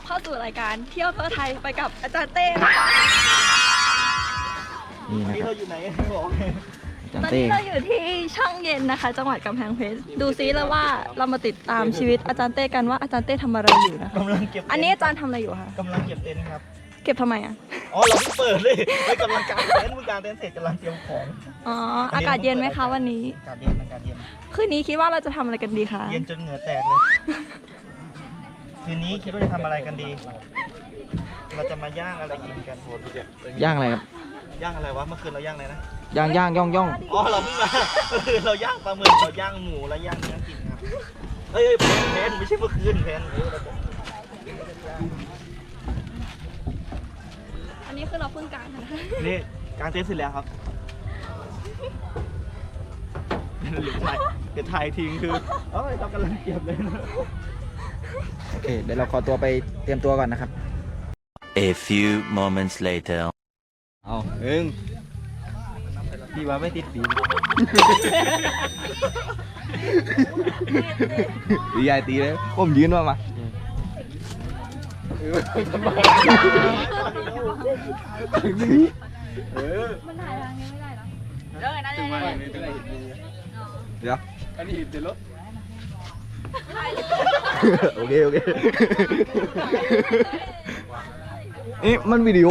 รับเข้าสู่รายการเที่ยวทั่วไทยไปกับอาจารย์เต้นะคะนี่นะนี่ครัเราบอยู่ไหนบอกอาจารตอนย์เต้นี้เราอยู่ที่ช่องเย็นนะคะ จังหวัดกำแพงเพชรดูซิแล้วว่าเรามาติดตามชีวิตอาจารย์เต้กันว่าอาจารย์เต้ทำอะไรอยู่นะคะกำลังเก็บอันนี้อาจารย์ทำอะไรอยู่คะกำลังเก็บเต็นท์ครับ เก็บทำไมอะอ๋อเราเพิ่งเปิดเลยไม่กำลังกางเต็นท์มึงกางเต็นท์เสร็จกำลังเตรียมของอ๋ออากาศเย็นไหมคะวันนี้ อากาศเย็นอากาศเย็นคืนนี้คิดว่าเราจะทำอะไรกันดีคะเย็นจนเหงื่อแตกเลย คืนนี้คิดว่าจะทำอะไรกันดี เราจะมาย่างอะไรกินกันย่างอะไรครับ ย่างอะไรวะ เมื่อคืนเราย่างอะไรนะ ย่างย่างย่องย่องอ๋อ เราเพิ่งมาเมื่อคืนเราย่างปลาหมึกเราย่างหมูแล้วย่างเนื้อกินครับเอ้ยเอ้ยแพนแพนไม่ใช่เมื่อคืนแพนอันนี้คือเราเพิ่งกางนะคะนี่กางเต็นท์เสร็จแล้วครับเดี๋ยวถ่ายเดี๋ยวถ่ายทิ้งคือเอ้ยเรากำลังเก็บเลยนะ โอเค เดี๋ยวเราขอตัวไปเตรียมตัวก่อนนะครับ A few moments later. เอาเอิงพี่ว่าไม่ติดปีดีใหญ่ตีเลยผมยืนมามามันถ่ายทางนี้ไม่ได้หรอเลิกนะเลิกเดี๋ยวอันนี้เดี๋ยวรถ โอเค โอเคนี่มันวิดีโอ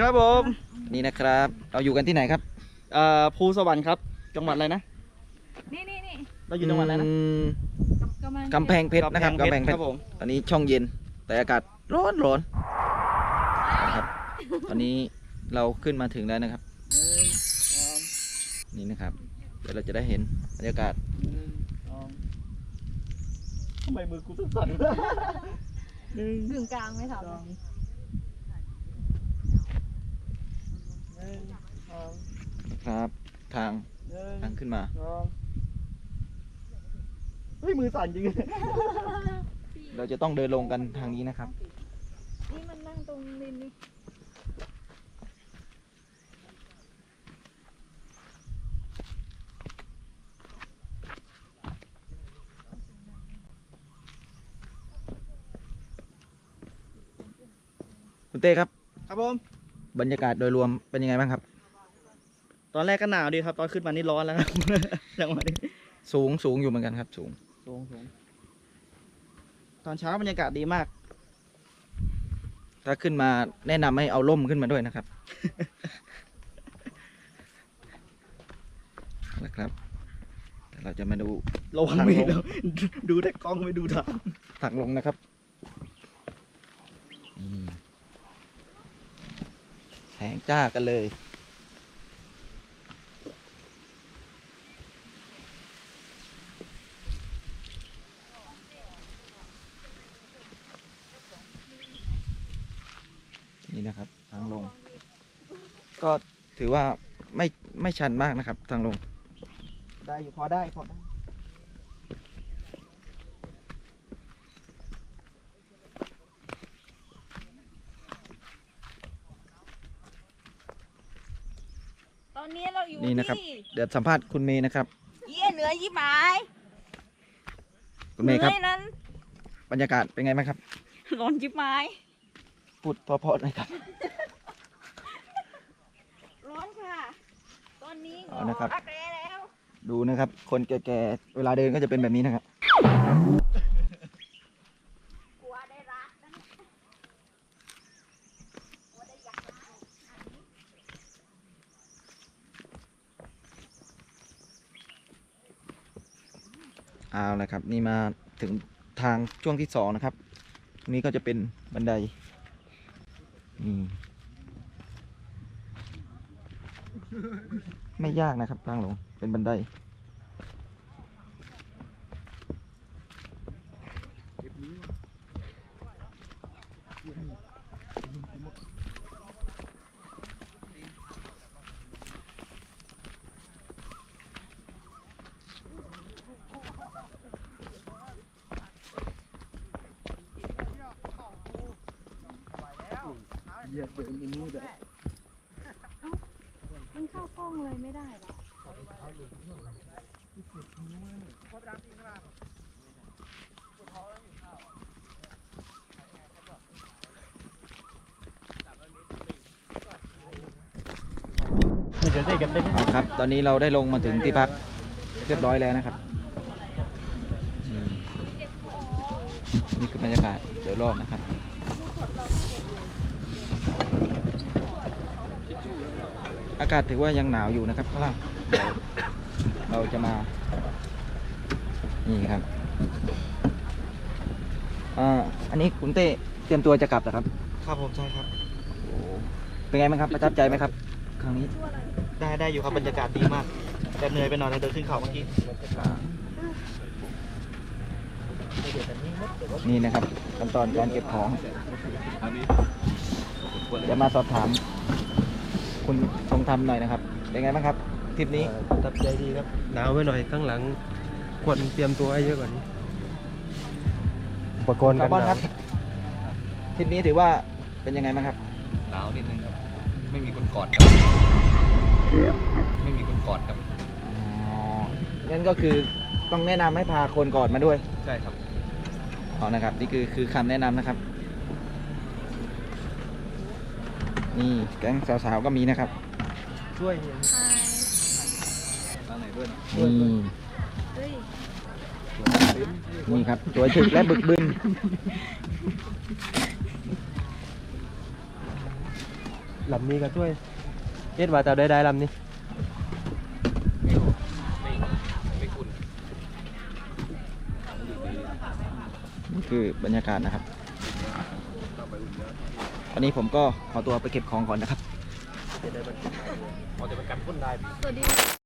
ครับผมนี่นะครับ เราอยู่กันที่ไหนครับเอ่อภูสวรรค์ครับจังหวัดอะไรนะนี่นี่นี่เราอยู่จังหวัดอะไรนะอืมกำลังกำแพงเพชรนะครับกำแพงเพชครรับผมตอนนี้ช่องเย็นแต่อากาศร้อนร้อนนะครับตอนนี้เราขึ้นมาถึงแล้วนะครับ นี่นะครับ เดี๋ยวเราจะได้เห็นบรรยากาศทำไมมือกูสั่นๆหนึ่งถึงกลางไหมครับ สอง หนึ่งสองนะครับ ทางหนึ่งทางขึ้นมาสองเฮ้ยมือสั่นจริง เราจะต้องเดินลงกันทางนี้นะครับ นี่มันนั่งตรงริมนี่คุณเต้ครับ ครับผม บรรยากาศโดยรวมเป็นยังไงบ้างครับ ตอนแรกก็หนาวดีครับ ตอนขึ้นมานี่ร้อนแล้วครับ จังหวะนี้สูงสูงอยู่เหมือนกันครับสูง สูงสูงตอนเช้าบรรยากาศดีมาก ถ้าขึ้นมาแนะนำให้เอาร่มขึ้นมาด้วยนะครับ นะครับเดี๋ยวเราจะมาดูระวังมีดแล้วดูแต่กล้องไม่ดูทาง ถักลงนะครับ แหงจ้ากันเลย นี่นะครับ ทางลง ก็ถือว่าไม่ ไม่ชันมากนะครับ ทางลง ได้อยู่พอได้พอได้ อนนี้เราอยู่นี่นะครับ ที่เดี๋ยวสัมภาษณ์คุณเมย์นะครับ เยี่ยเหนือยี่หมายคุณเมย์ครับ หนือนั้นบรรยากาศเป็นไงบ้างครับ ร้อนยิบไม้พูดเพราะๆหน่อยครับ ร้อนค่ะ ตอนนี้เอานะครับอักแร้แล้ว ดูนะครับ คนแก่ๆ เวลาเดินก็จะเป็นแบบนี้นะครับ กลัวได้รักนะ เอาละครับ นี่มาถึงทางช่วงที่สองนะครับ ตรงนี้ก็จะเป็นบันไดนี่ไม่ยากนะครับทางลงเป็นบันได มันเข้ากล้องเลยไม่ได้หรอเดี๋ยวได้กันได้เอาครับ ตอนนี้เราได้ลงมาถึงที่พักเรียบร้อยแล้วนะครับอืมนี่คือบรรยากาศโดยรอบนะครับ อากาศถือว่ายังหนาวอยู่นะครับข้างล่างเดี๋ยวเราจะมา นี่ครับอ่าอันนี้คุณเต้เตรียมตัวจะกลับนะครับ ครับผมใช่ครับ โอ้เป็นไงบ้างครับประทับใจไหมครับ ครั้งนี้ได้ได้อยู่ครับบรรยากาศดีมาก แต่เหนื่อยไปหน่อยนะเดินขึ้นเขาเมื่อกี้ นี่นะครับขั้นตอนการเก็บของจะมาสอบถาม คุณทรงธรรมหน่อยนะครับ เป็นไงบ้างครับทริปนี้ประทับใจดีครับ หนาวไปหน่อยข้างหลังควรเตรียมตัวให้เยอะกว่านี้อุปกรณ์คากัร์นบอนหคนาวรับทริปนี้ถือว่าเป็นยังไงบ้างครับ หนาวนิดนึงครับ ไม่มีคนกอดครับ ไม่มีคนกอดครับ อ๋อ งั้นก็คือต้องแนะนำให้พาคนกอดมาด้วยใช่ครับ เอานะครับ นี่คือคือคำแนะนำนะครับ นี่แก๊งสาวๆก็มีนะครับช่วยร้านไหนด้วยนะนี่เฮ้ยนี่ครับสวยถึกและบึกบึนลำนี้ก็ช่วยเอ็ดว่าแต่ได้ได้ลำนี้ไม่คุ้นนี่คือบรรยากาศนะครับต อนนี้ผมก็ขอตัวไปเก็บของก่อนนะครับพอจะประกันพ้นได้สวัสดี